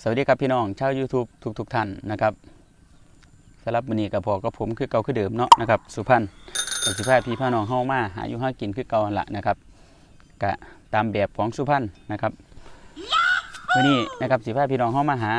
สวัสดีครับพี่น้องชาว YouTube ทุกทุกๆท่านนะครับสำหรับวันนี้กับพอกับผมคือเก่าคือเดิมเนาะนะครับสุพรรณกับสิพาพี่พี่น้องเฮามาหาอยู่หากินคือเก่าละนะครับกะตามแบบของสุพรรณนะครับวันนี้นะครับสิพาพี่น้องเฮามาหา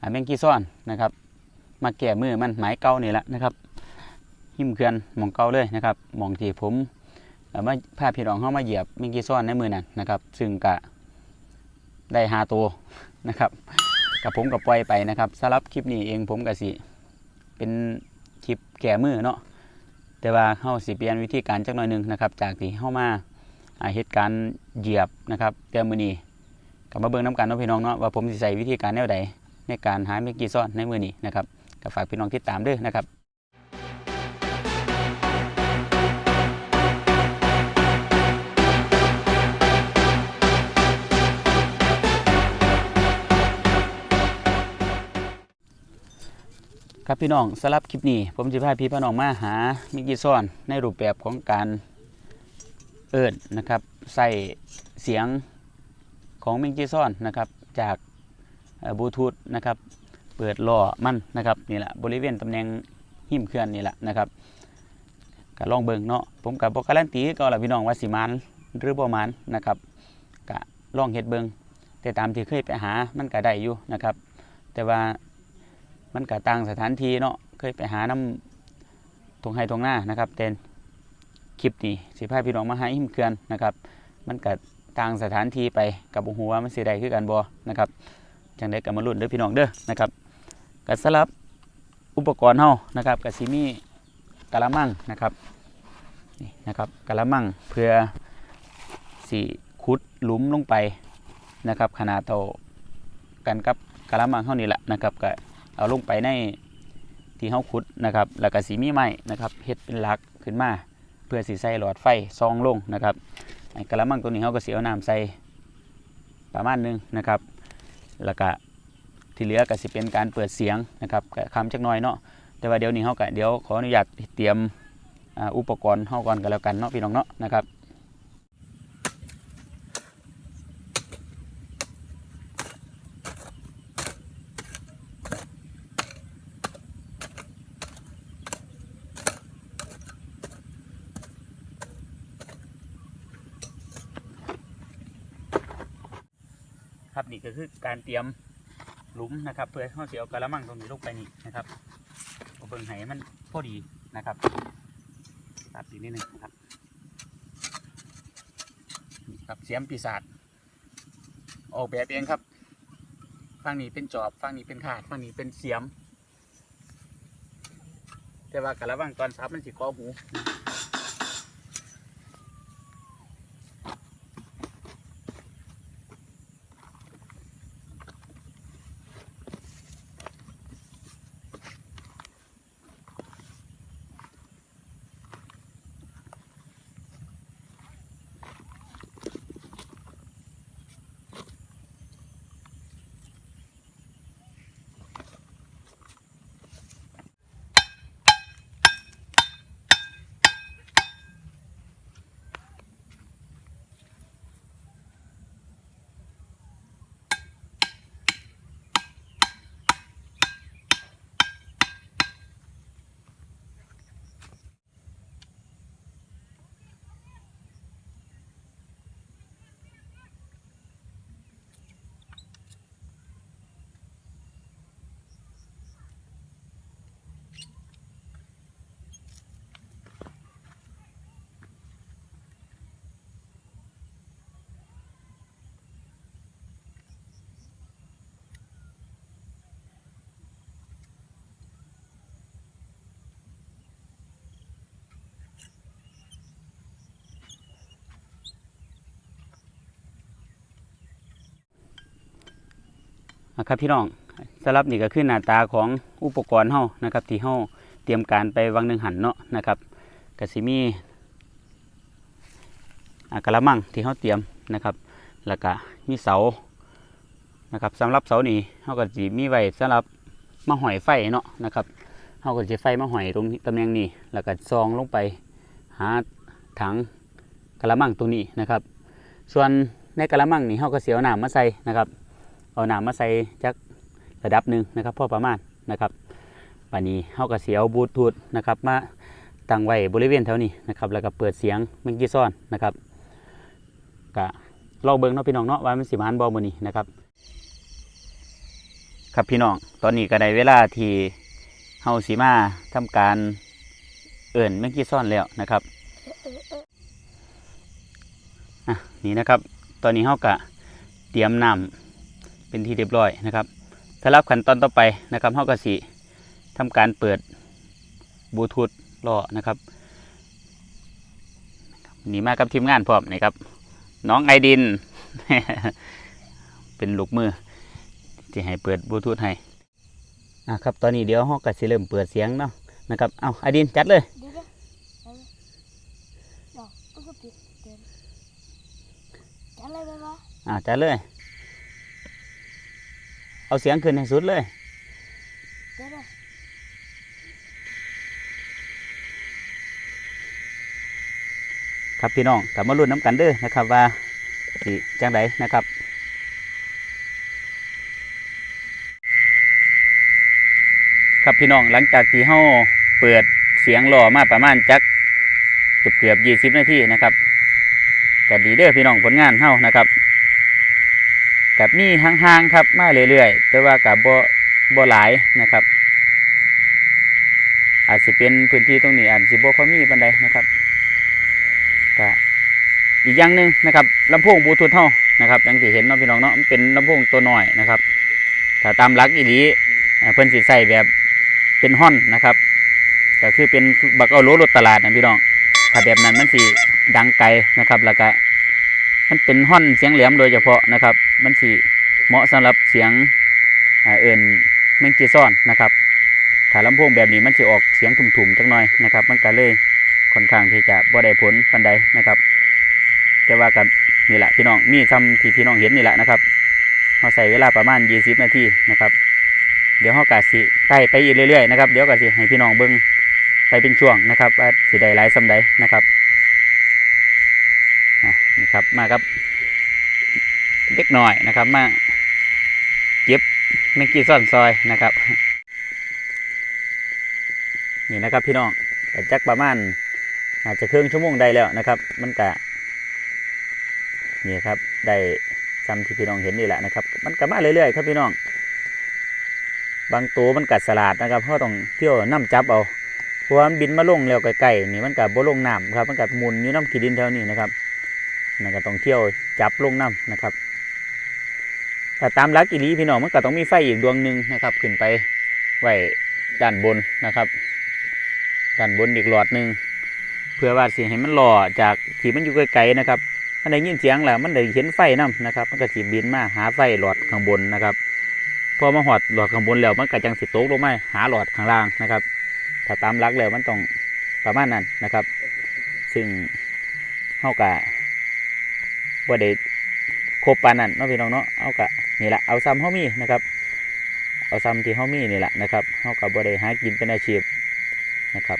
หาแมงกี้ซ่อนนะครับ มาแก้มือมันหมายเก่านี่แหละนะครับหิมเขื่อนมองเก่าเลยนะครับมองที่ผมมาพาพี่น้องเฮามาเหยียบแมงกี้ซ่อนในมือนั้นนะครับ ซึ่งกะได้หาตัว นะครับกับผมกับปล่อยไปนะครับสำหรับคลิปนี้เองผมกับสิเป็นคลิปแก่มือเนาะแต่ว่าเฮาสิเปลี่ยนวิธีการจักหน่อยหนึงนะครับจากที่เฮามาอาเหตุการณ์เหยียบนะครับแต่มือนีกลับมาเบิ่งน้ำกันเนาะพี่น้องเนาะว่าผมสิใส่วิธีการแนวใดในการหาเมกกี้ซ่อนในมือนี้นะครับก็ฝากพี่น้องติดตามด้วยนะครับ ครับพี่น้องสำหรับคลิปนี้ ผมจะพาพี่พี่น้องมาหามิกกี้ซ่อนในรูปแบบของการเอิญนะครับใส่เสียงของมิกกี้ซ่อนนะครับจากบลูทูธนะครับเปิดล้อมันนะครับนี่แหละบริเวณตำแหน่งหิมเคลื่อนนี่แหละนะครับก็ลองเบิ่งเนาะผมกับบอกการันตีก็ละพี่น้องว่าสิมันหรือบ่มันนะครับก็ลองเฮ็ดเบิ่งแต่ตามที่เคยไปหามันก็ได้อยู่นะครับ แต่ว่า มันก็ต่างสถานที่เนาะเคยไปหาน้ำทงไฮทงหน้านะครับแต่คลิปนี้สิพาพี่น้องมาหาหิมเขื่อนนะครับ มันก็ต่างสถานที่ไปกับหัวมันสิได้คือกันบ่นะครับจังได้ก็มาลุ้นเด้อพี่น้องเด้อนะครับก็สำหรับอุปกรณ์เฮานะครับก็สิมีกะละมังนะครับนี่นะครับกะละมังเพื่อสิขุดหลุมลงไปนะครับ ขนาดเท่ากันกับกะละมังเฮานี่แหละนะครับก็ เอาลงไปในที่เฮาขุดนะครับ แล้วก็สีมีไม้นะครับเฮ็ดเป็นหลักขึ้นมา เพื่อสีใส่หลอดไฟซองลงนะครับไอ้กระมังตัวนี้เฮาก็สีเอาน้ำใส่ประมาณหนึงนะครับ แล้วก็ที่เหลือก็สิเป็นการเปิดเสียงนะครับคำจักน่อยเนาะแต่ว่าเดี๋ยวนี้เฮาก็เดี๋ยวขออนุญาตเตรียมอุปกรณ์เฮาก่อนก็แล้วกันเนาะพี่น้องเนาะนะครับ ครับ นี่ก็คือการเตรียมหลุมนะครับ เพื่อให้เขาเสียกระมังตรงนี้ลงไปนี่นะครับเอเบิ่งให้มันพอดีนะครับตัดอีกนิดนึงนะครับนี่ครับเสียมปีศาจออกแบบเองครับฝั่งนี้เป็นจอบฝั่งนี้เป็นถาดฝั่งนี้เป็นเสียม แต่ว่ากระมังตอนซับมันสิกอหู นะครับพี่น้องสำหรับนี่ก็คือหน้าตาของอุปกรณ์เฮานะครับ ที่เฮาเตรียมการไปวังหนึ่งหันเนาะนะครับกสิมีกระมังที่เฮาเตรียมนะครับ แล้วก็มีเสานะครับสำหรับเสานี่เฮาก็สิมีไว้สำหรับมาหอยไฟเนาะนะครับเฮาก็สิไฟมาหอยตรงนี้ตำแหน่งนี้ แล้วก็ซองลงไปหาถังกระมังตรงนี้นะครับ ส่วนในกระมังนี่เฮาก็เสียวน้ำมาใส่นะครับ เอาน้ำมาใส่จักระดับหนึ่งนะครับพอประมาณนะครับวันนี้เฮาก็สิเอาบลูทูธนะครับมาตั้งไว้บริเวณแถวนี้นะครับแล้วก็เปิดเสียงแมงกี้ซ่อนนะครับก็ลองเบิ่งเนาะพี่น้องเนาะว่ามันสิมานบ่มื้อนี้นะครับ ครับพี่น้องตอนนี้ก็ได้เวลาที่เฮาสิมาทำการเอิ่นแมงกี้ซ่อนแล้วนะครับอะนี่นะครับ ตอนนี้เฮาก็เตรียมน้ำ เป็นที่เรียบร้อยนะครับสำหรับขั้นตอนต่อไปนะครับเฮาก็สิทำการเปิดบลูทูธรอนะครับนี่มากับทีมงานพร้อมนะครับ น้องไอดิน เป็นลูกมือที่ให้เปิดบลูทูธให้อะครับตอนนี้เดี๋ยวเฮาก็สิเริ่มเปิดเสียงเนาะนะครับเอาไอดินจัดเลยอ่าจัดเลย เอาเสียงขึ้นให้สุดเลยครับพี่น้องกลับมาลุ้นน้ำกันเด้อนะครับว่าสิจังไดนะครับ ครับพี่น้องหลังจากที่เฮาเปิดเสียงหล่อมาประมาณจักเกือบเกือบยี่สิบนาทีนะครับก็ดีเด้อพี่น้องผลงานเฮานะครับ กับนี่ห่างๆครับมาเรื่อยๆ แต่ว่ากับบ่บ่หลายนะครับ อาจจะเป็นพื้นที่ตรงนี้อาจจะบ่ค่อยมีปานใดนะครับก็อีกอย่างหนึ่งนะครับลำโพงบลูทูธเท่านะครับอย่างที่เห็นเนาะพี่น้องเนาะเป็นลำโพงตัวหน้อยนะครับถ้าตามหลักอีหลีเอ่อเพิ่นสิใส่แบบเป็นฮ่อนนะครับก็คือเป็นบักเอาโลรถตลาดนะพี่น้องถ้าแบบนั้นมันสิดังไกลนะครับแล้วก็ มันเป็นฮ่อนเสียงแหลมโดยเฉพาะนะครับ มันสิเหมาะสำหรับเสียงอ่าเอิ่นแมงจีซ่อนนะครับถ้าลำโพงแบบนี้มันสิออกเสียงถุ่มๆจักหน่อยนะครับ มันก็เลยค่อนข้างที่จะบ่ได้ผลปันใดนะครับ แต่ว่ากันนี่แหละพี่น้องมีทำที่พี่น้องเห็นนี่แหละนะครับเราใส่เวลาประมาณ 20 นาทีนะครับเดี๋ยวเรากะสิไต่ไปอีกเรื่อยๆนะครับเดี๋ยวกะสิให้พี่น้องเบิ้งไปเป็นช่วงนะครับว่าสิได้หลายสำใดนะครับ อะครับ มาครับเล็กหน่อยนะครับ มาเก็บแมงกี้ซ่อนซอยนะครับ นี่นะครับพี่น้องแต่จักประมาณอาจจะครึ่งชั่วโมงได้แล้วนะครับ มันกะนี่ครับได้ซ้ำที่พี่น้องเห็นนี่แหละนะครับ มันกะมาเรื่อยๆครับพี่น้อง บางตัวมันกัดสลัดนะครับเพราะต้องเที่ยวน้ำจับเอาเพราะมันบินมาลงแล้วไกลๆนี่มันกับ่ลงน้ำครับมันกัหมุนอยู่น้ำขีดินแถวนี้นะครับ นั่นก็ต้องเที่ยวจับลงน้ำนะครับแต่ตามลักอีหลีพี่น้องมันก็ต้องมีไฟอีกดวงหนึ่งนะครับ ขึ้นไปไว้ด้านบนนะครับด้านบนอีกหลอดหนึ่งเพื่อว่าสิให้มันหล่อจากที่มันอยู่ไกลๆนะครับมันได้ยินเสียงแหล้วมันได้เห็นไฟนํนะครับ มันก็สิบินมาหาไฟหลอดข้างบนนะครับพอมาหอดหลอดข้างบนแล้วมันก็จังสิโตกลงมาหาหลอดข้างล่างนะครับ ถ้าตามลักแล้วมันต้องประมาณนั้นนะครับ ซึ่งเฮากะ บ่ได้ครบปานนั้นเนาะพี่น้องเนาะเอากะนี่แหละเอาซ้ำเฮามีนะครับ เอาซ้ำที่เฮามีนี่แหละนะครับเฮากะบ่ได้หากินเป็นอาชีพนะครับ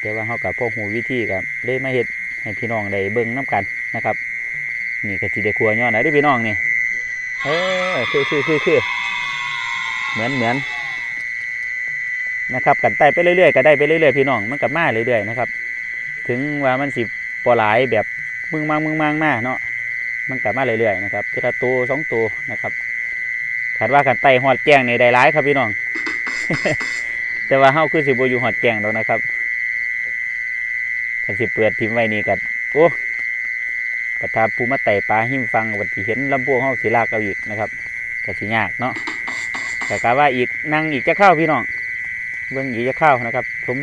แต่ว่าเขากับพวกหูวิธีกับเลยมาเห็ดให้พี่น้องได้เบิ่งน้กันนะครับ นี่ก็สิได้ครัวย้อนนะได้พี่น้องนี่เออคือคือคือคือเหมือนเหมือนนะครับกันไต่ไปเรื่อยๆก็ได้ไปเรื่อยๆพี่น้องมันกับมาเรื่อยๆนะครับ ถึงว่ามันสิปอหลายแบบมึงมังมึงมังมาเนาะ มันกับมาเรื่อยๆนะครับทีละตัวสองตัวนะครับคาดว่ากันไต่หอดแจ้งในได้ร้ายครับพี่น้อง แต่ว่าเฮาคือสิบอยู่หอดแกงดอกนะครับถ้าสิเปิดทิมไว้นี่กัโอ้ประทาปูมาไต่ปลาหิมฟังวันที่เห็นลำพวงเฮาสิลากเอาอีกนะครับก็สิยากเนาะแต่กะว่าอีกนั่งอีกจะเข้าพี่น้องเบิ่งอีกจะเข้านะครับ ผม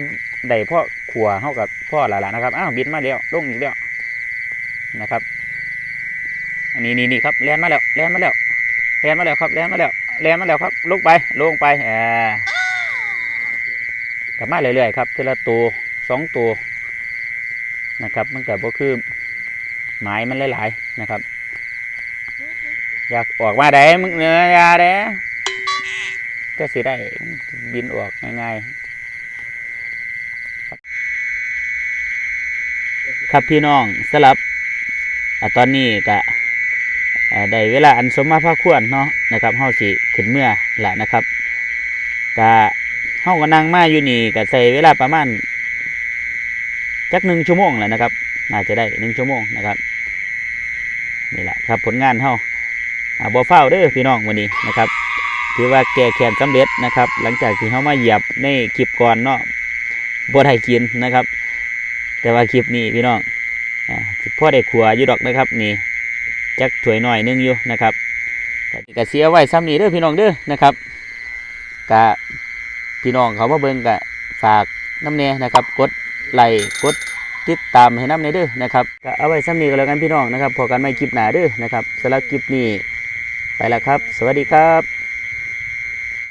ได้พ่อขัวเฮากับพ่อหละๆนะครับอ้าวบินมาแล้วลงอีกแล้วนะครับ อันนี้นี่นี่ครับแลนมาแล้วแลนมาแล้วแลนมาแล้วครับแลนมาแล้วแลนมาแล้วครับลงไปลงไปอ่ากลับมาเรื่อยๆครับทีละตัวสองตัวนะครับ มันกับก็คือหมายมันหลายๆนะครับ อยากออกมาได้มึงเนื้อยาเด้ก็สิได้บินออกง่ายๆครับครับพี่น้องสลับอะตอนนี้กะอ่ ได้เวลาอันสมมาพระควรเนาะนะครับเฮาสิขึ้นเมื่อละนะครับกะเฮาก็นั่งมาอยู่นี่ก็ใช้เวลาประมาณจักหนึ่งชั่วโมงแหละนะครับน่าจะได้หนึ่งชั่วโมงนะครับนี่แหละครับผลงานเฮาอ่าบ่เฝ้าเด้อพี่น้องวันนี้นะครับถือว่าแก้แค้นสำเร็จนะครับ หลังจากที่เฮามาเหยียบในคลิปก่อนเนาะบ่ได้กินนะครับ แต่ว่าคลิปนี้พี่น้องอพ่อได้ขัวอยู่ดอกนะครับนี่ จักถวยหน่อยนึงอยู่นะครับกะเสียไว้ซ้ำนี้เด้อพี่น้องเด้อนะครับกะพี่น้องเขามาเบิ่งกะฝากน้ำเนนะครับ กดไลค์กดติดตามให้น้ำเนเด้อนะครับก็เอาไว้ซ้ำนี้ก็แล้วกันพี่น้องนะครับพอกันไม่คลิปหนาเด้อนะครับสำหรับคลิปนี้ไปแล้วครับ สวัสดีครับ